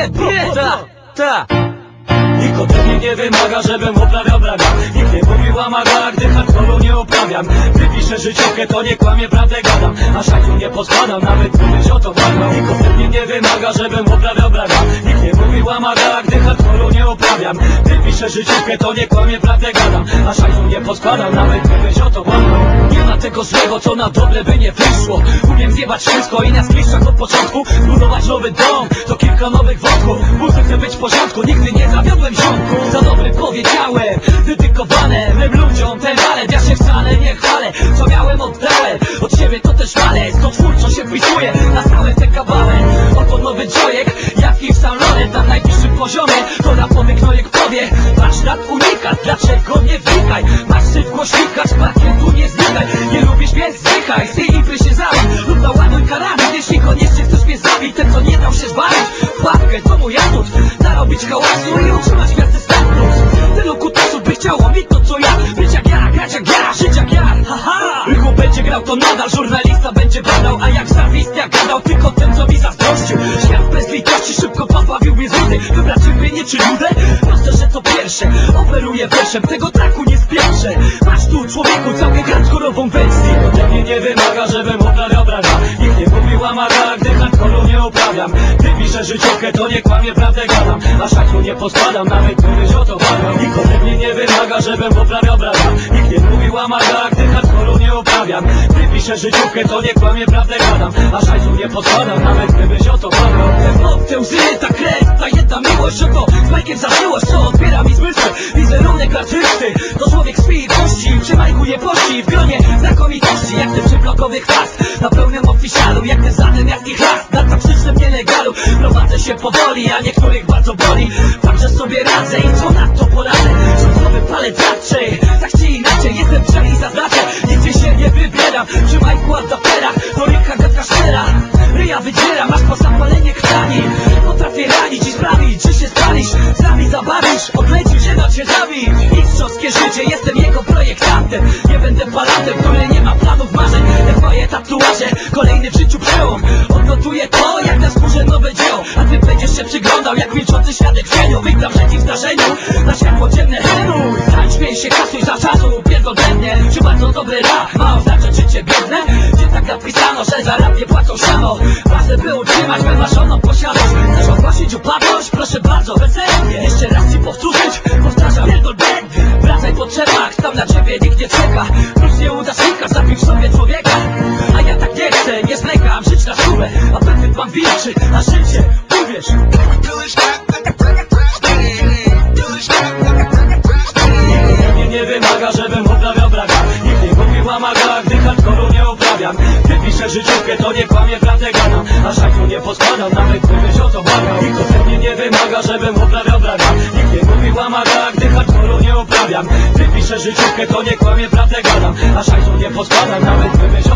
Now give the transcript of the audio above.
Bied, bieda! Ta! Nikt ode mnie nie wymaga, żebym uprawiał braga Nikt nie mówił amaga, gdy hardcore'u nie uprawiam. Gdy piszę życiówkę, to nie kłamie, prawdę gadam. A szajku nie poskładam, nawet gdybyś o to błagał Nikt ode mnie nie wymaga, żebym uprawiał braga Nikt nie mówił amaga, gdy hardcore'u nie uprawiam. Gdy piszę życiówkę, to nie kłamie, prawdę gadam. A szajku nie poskładam, nawet gdybyś o to Nie tego złego, co na dobre by nie wyszło. Umiem zjebać wszystko i na skliszczach od początku Zbudować nowy dom, to kilka nowych wątków Muszę chcę być w porządku, nigdy nie zawiodłem ziomku. Za dobry powiedziałem, dedykowane mym ludziom ten walet Ja się wcale nie chwalę, co miałem oddałem. Od siebie to też walec, to twórczo się wpisuje Na stałe te kawałek, oto nowy dziojek Jaki w Laurent na najwyższym poziomie. To rapowy knojek powie, patrz nad unikat Dlaczego nie wnikaj, masz syf głośnika Z parkietu nie znikaj, narobić hałasu i utrzymać gwiazdy status Tylu kutasów by chciało mi to co ja. Być jak ja, grać jak ja, żyć jak ja Haha! Rychu będzie grał to nadal, żurnalista będzie badał. A jak zawistnia gadał tylko ten co mi zazdrościł. Świat bez litości szybko pozbawił mnie zrody Wybrać cierpienie czy nudę? Proste, że to pierwsze. Operuję wierszem, tego traku nie spieszę. Masz tu człowieku całkiem hardkorową wersję. Ode mnie nie wymaga, żebym uprawiał braga Nikt nie mówił amaga, gdy hardkoru nie uprawiam Gdy piszę życiówkę, to nie kłamie, prawdę gadam. A szatku nie poskładam, nawet gdybyś o to błagał Nikt ode mnie nie wymaga, żebym uprawiał braga Nikt nie mówił amaga, gdy hardkoru nie uprawiam Gdy piszę życiówkę, to nie kłamie, prawdę gadam. A szajcu nie poskładam, nawet gdybyś o to błagał Te te łzy, ta krew, ta jedna miłość Oto z Majkiem zażyłość, co odbiera mi zmysły. Wizerunek artysty, to człowiek spi i pości Przy Majku nie pości, w gronie znakomitości Jak ten przyblokowy chwast, na pełnym oficjalu Jak ten zatem, jak ich się powoli, a niektórych bardzo boli. Także sobie radzę i co na to poradzę? Rządowy palec raczej, tak czy inaczej Jestem trzech i zaznaczę, nigdzie się nie wybieram. Majku adaptera, do ryka gadka szczera. Ryja wydzieram, aż po zapalenie krtani Potrafię ranić i sprawić, że się spalisz. Z nami zabawisz, odlecisz, że na cię zabić. Mistrzowskie życie, jestem jego projektantem. Nie będę palatem, który nie ma planów marzeń. Jak moje tatuaże, kolejny w życiu przełom. Odnotuję to, się przyglądał, jak milczący świadek cieniu Wygram przeciw zdarzeniu, na światło dzienne heruj Tańcz, śmiej się, kasuj za czasu, pierdol mnie Czy bardzo dobry rap ma oznaczać życie biedne? Gdzie tak napisano, że za rap nie płacą siano Ważne by utrzymać wymarzoną posiadłość. Chcesz ogłosić upadłość? Proszę bardzo, weselnie. Jeszcze raz ci powtórzyć, powtarzam pierdol bang Wracaj po drzewach, tam na ciebie nikt nie czeka. Plus nie udacznika, zapił w sobie człowieka życiówkę, to nie kłamie, prawdę gadam A szajku nie poskładam, nawet gdybyś o to błagał Nikt ode mnie nie wymaga, żebym uprawiał braga Nikt nie mówił amaga, gdy hardkoru nie uprawiam Gdy piszę życiówkę, to nie kłamie, prawdę gadam A szajku nie poskładam, nawet gdybyś